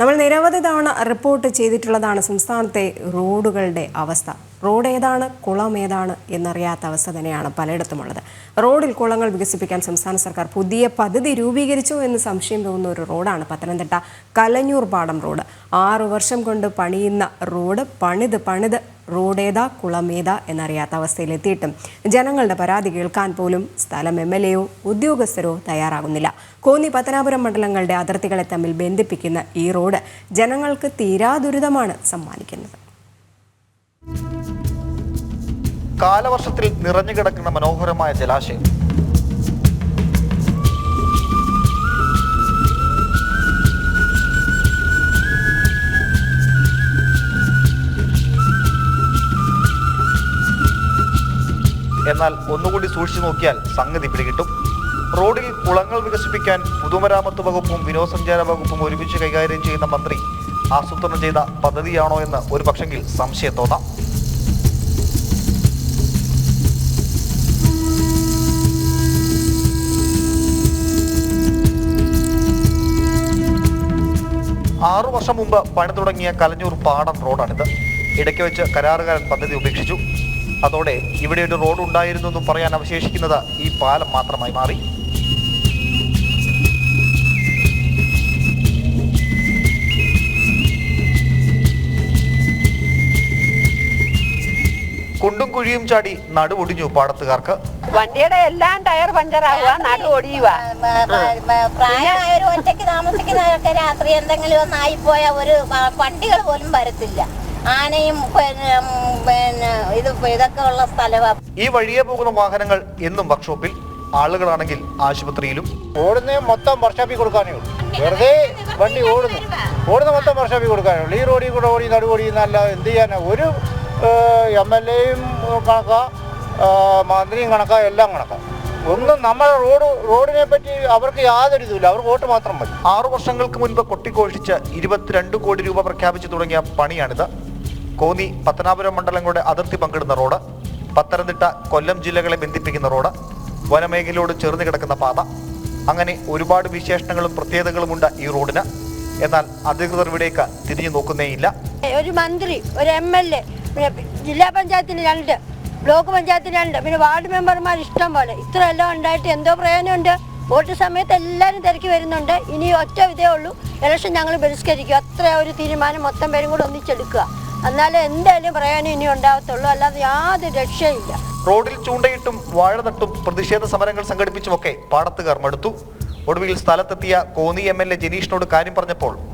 നമ്മൾ നിരവധി തവണ റിപ്പോർട്ട് ചെയ്തിട്ടുള്ളതാണ് സംസ്ഥാനത്തെ റോഡുകളുടെ അവസ്ഥ. റോഡ് ഏതാണ്? കുളം ഏതാണ്? എന്നറിയാത്ത അവസ്ഥ തന്നെയാണ് പലയിടത്തുമുള്ളത്. റോഡിൽ കുളങ്ങൾ വികസിപ്പിക്കാൻ സംസ്ഥാന സർക്കാർ പുതിയ പദ്ധതി രൂപീകരിച്ചു എന്ന് സംശയം തോന്നുന്ന ഒരു റോഡാണ് പത്തനംതിട്ട കലഞ്ഞൂർ പാടം റോഡ്. ആറു വർഷം കൊണ്ട് പണിയുന്ന റോഡ് പണിത് പണിത് റോഡേതാ കുളമേതാ എന്നറിയാത്ത അവസ്ഥയിലെത്തിയിട്ടും ജനങ്ങളുടെ പരാതി കേൾക്കാൻ പോലും സ്ഥലം എം എൽ എയോ ഉദ്യോഗസ്ഥരോ തയ്യാറാകുന്നില്ല. കോന്നി പത്തനാപുരം മണ്ഡലങ്ങളുടെ അതിർത്തികളെ തമ്മിൽ ബന്ധിപ്പിക്കുന്ന ഈ റോഡ് ജനങ്ങൾക്ക് തീരാ ദുരിതമാണ് സമ്മാനിക്കുന്നത്. കാലവർഷത്തിൽ നിറഞ്ഞുകിടക്കുന്ന മനോഹരമായ ജലാശയം. എന്നാൽ ഒന്നുകൂടി സൂക്ഷിച്ചു നോക്കിയാൽ സംഗതി പിടികിട്ടും. റോഡിൽ കുളങ്ങൾ വികസിപ്പിക്കാൻ പൊതുമരാമത്ത് വകുപ്പും വിനോദസഞ്ചാര വകുപ്പും ഒരുമിച്ച് കൈകാര്യം ചെയ്യുന്ന മന്ത്രി ആസൂത്രണം ചെയ്ത പദ്ധതിയാണോ എന്ന് ഒരു പക്ഷെങ്കിൽ സംശയം തോന്നാം. ആറു വർഷം മുമ്പ് പണി തുടങ്ങിയ കലഞ്ഞൂർ പാടം റോഡാണിത്. ഇടയ്ക്ക് വെച്ച് കരാറുകാരൻ പദ്ധതി ഉപേക്ഷിച്ചു. അതോടെ ഇവിടെ ഒരു റോഡ് ഉണ്ടായിരുന്നു എന്നും പറയാൻ അവശേഷിക്കുന്നത് ഈ പാലം മാത്രമായി മാറി. കുണ്ടും കുഴിയും ചാടി നടുവൊടിഞ്ഞു പാടത്തുകാർക്ക്. വണ്ടിയുടെ എല്ലാം ടയർ പഞ്ചറാവുക നടു ഒടിയുക. പ്രായമായവർ ഒറ്റയ്ക്ക് താമസിക്കുന്നവരൊക്കെ രാത്രി എന്തെങ്കിലും ഒന്നായിപ്പോയ ഒരു വണ്ടികൾ പോലും വരത്തില്ല. ആനയും പിന്നെ ഇത് ഇതൊക്കെ ഉള്ള സ്ഥലമാണ് ഈ വഴിയെ പോകുന്ന വാഹനങ്ങൾ എന്നും വർക്ക്ഷോപ്പിൽ ആളുകളാണെങ്കിൽ ആശുപത്രിയിലും ഓടുന്ന മൊത്തം വർഷാപ്പിൽ കൊടുക്കാനേ ഉള്ളൂ. വെറുതെ വണ്ടി ഓടുന്നു. ഓടുന്ന മൊത്തം വർഷാപ്പിൽ കൊടുക്കാനേ ഉള്ളൂ. ഈ റോഡിൽ കൂടെ ഓടി നടുവോടി എന്നല്ല എന്ത് ചെയ്യാനാ? ഒരു എം എൽ എയും കണക്കാ മന്ത്രിയും കണക്കാ എല്ലാം കണക്കാ. ഒന്നും നമ്മുടെ റോഡ് റോഡിനെ പറ്റി അവർക്ക് യാതൊരു ഇതുമില്ല. അവർക്ക് വോട്ട് മാത്രം മതി. ആറു വർഷങ്ങൾക്ക് മുൻപ് കൊട്ടിക്കോഷിച്ച് ഇരുപത്തിരണ്ട് കോടി രൂപ പ്രഖ്യാപിച്ചു തുടങ്ങിയ പണിയാണിത്. കോന്നി പത്തനാപുരം മണ്ഡലങ്ങളുടെ അതിർത്തി പങ്കിടുന്ന റോഡ് പത്തനംതിട്ട കൊല്ലം ജില്ലകളെ ബന്ധിപ്പിക്കുന്ന റോഡ് വനമേഖലയോട് ചേർന്ന് കിടക്കുന്ന പാത. അങ്ങനെ ഒരുപാട് വിശേഷണങ്ങളും പ്രത്യേകതകളും പ്രത്യേകതകളുമുണ്ട് ഈ റോഡിന്. എന്നാൽ അധികൃതർ ഇവിടേക്ക് തിരിഞ്ഞു നോക്കുന്നേയില്ല. ഒരു മന്ത്രി ഒരു എം എൽ എ ജില്ലാ പഞ്ചായത്തിന് രണ്ട് ബ്ലോക്ക് പഞ്ചായത്തിന് രണ്ട് പിന്നെ വാർഡ് മെമ്പർമാർ ഇഷ്ടം പോലെ. ഇത്ര എല്ലാം ഉണ്ടായിട്ട് എന്തോ പ്രയോജനമുണ്ട്? വോട്ട് സമയത്ത് എല്ലാവരും തിരക്കി വരുന്നുണ്ട്. ഇനി ഒറ്റ ഇതേ ഉള്ളൂ. ഇലക്ഷൻ ഞങ്ങൾ ബഹിഷ്കരിക്കുക അത്ര ഒരു തീരുമാനം മൊത്തം പേരും കൂടെ ഒന്നിച്ചെടുക്കുക. എന്നാലേ എന്തായാലും പ്രയോജനം ഇനി ഉണ്ടാകത്തുള്ളൂ. അല്ലാതെ യാതൊരു രക്ഷയില്ല. റോഡിൽ ചൂണ്ടയിട്ടും വാഴ നട്ടും പ്രതിഷേധ സമരങ്ങൾ സംഘടിപ്പിച്ചുമൊക്കെ പാടത്തുകാർ മടുത്തു. ഒടുവിൽ സ്ഥലത്തെത്തിയ കോന്നി എം എൽ എ ജനീഷിനോട് കാര്യം പറഞ്ഞപ്പോൾ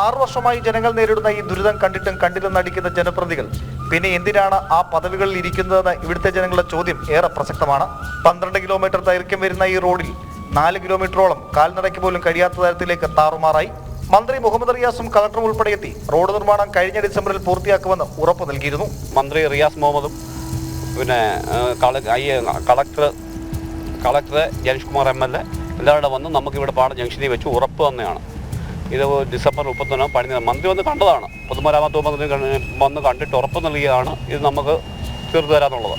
ആറു വർഷമായി ജനങ്ങൾ നേരിടുന്ന ഈ ദുരിതം കണ്ടിട്ടും കണ്ടില്ലെന്ന് നടിക്കുന്ന ജനപ്രതികൾ. പിന്നെ എന്തിനാണ് ആ പദവികളിൽ ഇരിക്കുന്നതെന്ന് ഇവിടുത്തെ ജനങ്ങളുടെ ചോദ്യം ഏറെ പ്രസക്തമാണ്. പന്ത്രണ്ട് കിലോമീറ്റർ ദൈർഘ്യം വരുന്ന ഈ റോഡിൽ നാല് കിലോമീറ്ററോളം കാൽനടയ്ക്ക് പോലും കഴിയാത്ത തരത്തിലേക്ക് താറുമാറായി. മന്ത്രി മുഹമ്മദ് റിയാസും കളക്ടറും ഉൾപ്പെടെ എത്തി റോഡ് നിർമ്മാണം കഴിഞ്ഞ ഡിസംബറിൽ പൂർത്തിയാക്കുമെന്ന് ഉറപ്പ് നൽകിയിരുന്നു. മന്ത്രി റിയാസ് മുഹമ്മദും പിന്നെ collector collector Janeesh Kumar M L A എല്ലാവരുടെ വന്ന് നമുക്കിവിടെ പാടം ജംഗ്ഷനിൽ വെച്ച് ഉറപ്പ് തന്നെയാണ്. ഇത് ഡിസംബർ മുപ്പത്തൊന്നാം പണി മന്ത്രി വന്ന് കണ്ടതാണ്. പൊതുമരാമത്ത് മന്ത്രി വന്ന് കണ്ടിട്ട് ഉറപ്പ് നൽകിയതാണ് ഇത് നമുക്ക് തീർത്തു തരാന്നുള്ളത്.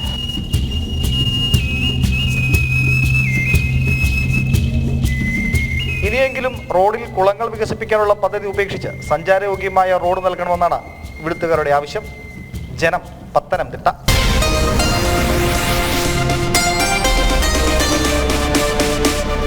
ഇനിയെങ്കിലും റോഡിൽ കുളങ്ങൾ വികസിപ്പിക്കാനുള്ള പദ്ധതി ഉപേക്ഷിച്ച് സഞ്ചാരയോഗ്യമായ റോഡ് നൽകണമെന്നാണ് ഇവിടുത്തുകാരുടെ ആവശ്യം. ജനം പത്തനംതിട്ട.